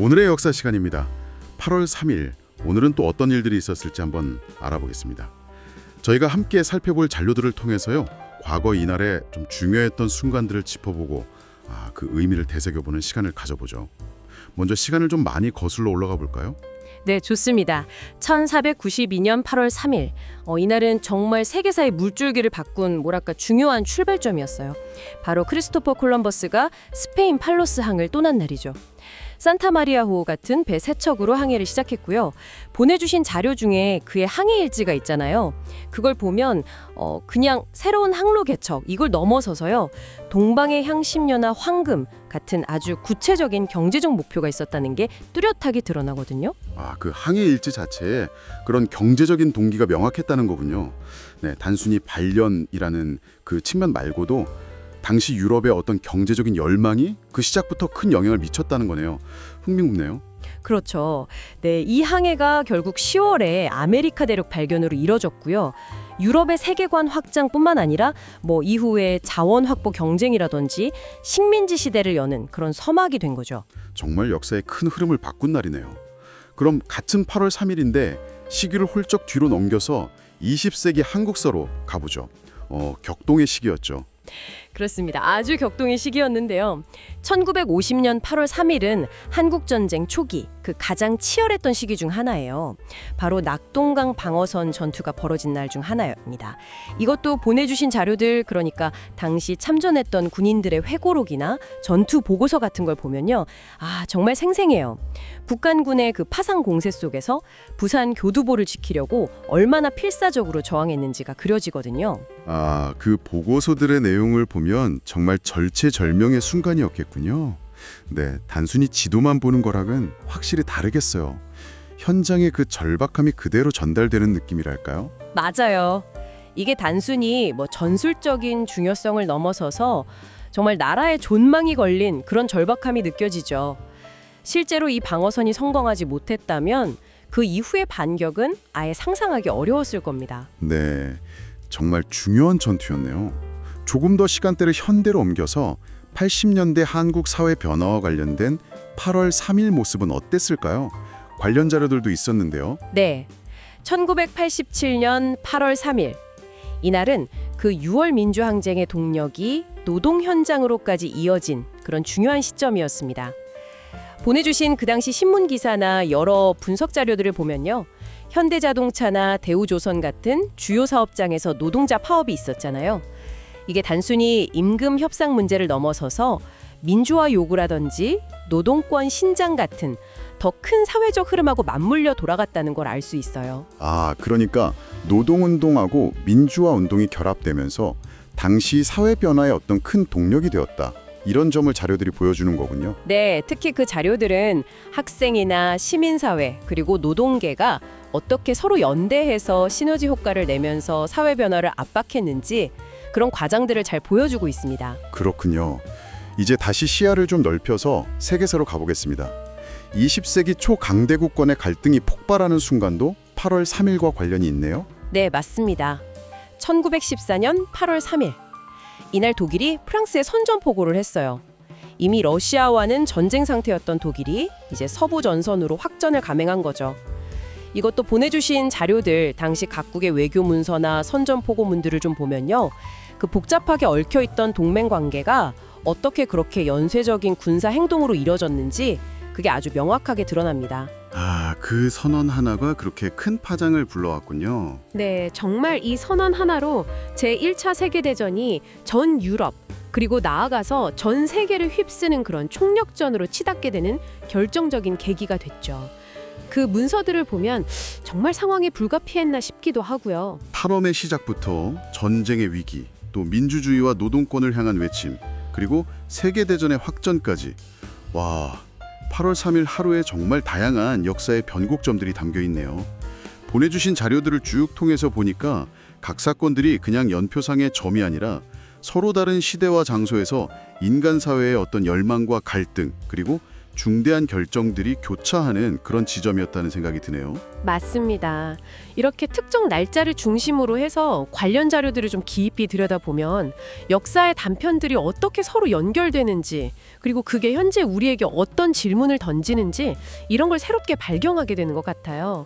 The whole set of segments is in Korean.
오늘의 역사 시간입니다. 8월 3일 오늘은 또 어떤 일들이 있었을지 한번 알아보겠습니다. 저희가 함께 살펴볼 자료들을 통해서요. 과거 이날에 좀 중요했던 순간들을 짚어보고 아, 그 의미를 되새겨보는 시간을 가져보죠. 먼저 시간을 좀 많이 거슬러 올라가 볼까요? 네, 좋습니다. 1492년 8월 3일. 어, 이날은 정말 세계사의 물줄기를 바꾼 뭐랄까 중요한 출발점이었어요. 바로 크리스토퍼 콜럼버스가 스페인 팔로스 항을 떠난 날이죠. 산타마리아호 같은 배 세척으로 항해를 시작했고요. 보내주신 자료 중에 그의 항해 일지가 있잖아요. 그걸 보면 어, 그냥 새로운 항로 개척 이걸 넘어서서요. 동방의 향신료나 황금 같은 아주 구체적인 경제적 목표가 있었다는 게 뚜렷하게 드러나거든요. 아, 그 항해 일지 자체에 그런 경제적인 동기가 명확했다는 거군요. 네, 단순히 발연이라는 그 측면 말고도 당시 유럽의 어떤 경제적인 열망이 그 시작부터 큰 영향을 미쳤다는 거네요. 흥미롭네요. 그렇죠. 네, 이 항해가 결국 10월에 아메리카 대륙 발견으로 이뤄졌고요. 유럽의 세계관 확장뿐만 아니라 뭐 이후에 자원 확보 경쟁이라든지 식민지 시대를 여는 그런 서막이 된 거죠. 정말 역사의 큰 흐름을 바꾼 날이네요. 그럼 같은 8월 3일인데 시기를 훌쩍 뒤로 넘겨서 20세기 한국서로 가보죠. 어, 격동의 시기였죠. 그렇습니다. 아주 격동의 시기였는데요. 1950년 8월 3일은 한국 전쟁 초기 그 가장 치열했던 시기 중 하나예요. 바로 낙동강 방어선 전투가 벌어진 날 중 하나입니다. 이것도 보내주신 자료들 그러니까 당시 참전했던 군인들의 회고록이나 전투 보고서 같은 걸 보면요, 아 정말 생생해요. 북한군의 그 파상 공세 속에서 부산 교두보를 지키려고 얼마나 필사적으로 저항했는지가 그려지거든요. 아, 그 보고서들의 내용을 보면 정말 절체절명의 순간이었겠군요. 네, 단순히 지도만 보는 거랑은 확실히 다르겠어요. 현장의 그 절박함이 그대로 전달되는 느낌이랄까요? 맞아요. 이게 단순히 뭐 전술적인 중요성을 넘어서서 정말 나라의 존망이 걸린 그런 절박함이 느껴지죠. 실제로 이 방어선이 성공하지 못했다면 그 이후의 반격은 아예 상상하기 어려웠을 겁니다. 네, 정말 중요한 전투였네요. 조금 더 시간대를 현대로 옮겨서 80년대 한국 사회 변화와 관련된 8월 3일 모습은 어땠을까요? 관련 자료들도 있었는데요. 네. 1987년 8월 3일. 이날은 그 6월 민주항쟁의 동력이 노동 현장으로까지 이어진 그런 중요한 시점이었습니다. 보내주신 그 당시 신문 기사나 여러 분석 자료들을 보면요. 현대자동차나 대우조선 같은 주요 사업장에서 노동자 파업이 있었잖아요. 이게 단순히 임금 협상 문제를 넘어서서 민주화 요구라든지 노동권 신장 같은 더 큰 사회적 흐름하고 맞물려 돌아갔다는 걸 알 수 있어요. 아, 그러니까 노동운동하고 민주화 운동이 결합되면서 당시 사회 변화의 어떤 큰 동력이 되었다. 이런 점을 자료들이 보여주는 거군요. 네, 특히 그 자료들은 학생이나 시민사회 그리고 노동계가 어떻게 서로 연대해서 시너지 효과를 내면서 사회 변화를 압박했는지 그런 과정들을 잘 보여주고 있습니다. 그렇군요. 이제 다시 시야를 좀 넓혀서 세계사로 가보겠습니다. 20세기 초 강대국 권의 갈등이 폭발하는 순간도 8월 3일과 관련이 있네요. 네, 맞습니다. 1914년 8월 3일. 이날 독일이 프랑스에 선전포고를 했어요. 이미 러시아와는 전쟁 상태였던 독일이 이제 서부 전선으로 확전을 감행한 거죠. 이것도 보내주신 자료들, 당시 각국의 외교 문서나 선전포고문들을 좀 보면요. 그 복잡하게 얽혀 있던 동맹 관계가 어떻게 그렇게 연쇄적인 군사 행동으로 이뤄졌는지 그게 아주 명확하게 드러납니다. 아, 그 선언 하나가 그렇게 큰 파장을 불러왔군요. 네, 정말 이 선언 하나로 제1차 세계대전이 전 유럽 그리고 나아가서 전 세계를 휩쓰는 그런 총력전으로 치닫게 되는 결정적인 계기가 됐죠. 그 문서들을 보면 정말 상황이 불가피했나 싶기도 하고요. 탈엄의 시작부터 전쟁의 위기, 또 민주주의와 노동권을 향한 외침, 그리고 세계대전의 확전까지. 와, 8월 3일 하루에 정말 다양한 역사의 변곡점들이 담겨 있네요. 보내주신 자료들을 쭉 통해서 보니까 각 사건들이 그냥 연표상의 점이 아니라 서로 다른 시대와 장소에서 인간 사회의 어떤 열망과 갈등, 그리고 중대한 결정들이 교차하는 그런 지점이었다는 생각이 드네요. 맞습니다. 이렇게 특정 날짜를 중심으로 해서 관련 자료들을 좀 깊이 들여다보면 역사의 단편들이 어떻게 서로 연결되는지 그리고 그게 현재 우리에게 어떤 질문을 던지는지 이런 걸 새롭게 발견하게 되는 것 같아요.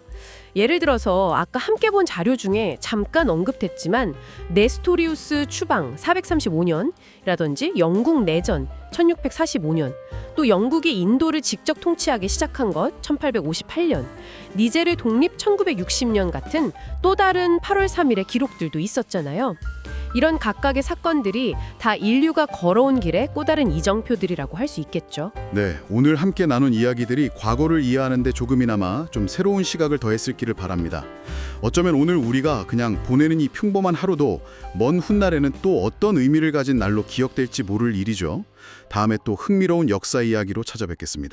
예를 들어서 아까 함께 본 자료 중에 잠깐 언급됐지만 네스토리우스 추방 435년이라든지 영국 내전 1645년 또 영국이 인도를 직접 통치하기 시작한 것 1858년 니제르 독립 1960년 같은 또 다른 8월 3일의 기록들도 있었잖아요. 이런 각각의 사건들이 다 인류가 걸어온 길의 꼬다른 이정표들이라고 할 수 있겠죠. 네, 오늘 함께 나눈 이야기들이 과거를 이해하는데 조금이나마 좀 새로운 시각을 더했을 기를 바랍니다. 어쩌면 오늘 우리가 그냥 보내는 이 평범한 하루도 먼 훗날에는 또 어떤 의미를 가진 날로 기억될지 모를 일이죠. 다음에 또 흥미로운 역사 이야기로 찾아뵙겠습니다.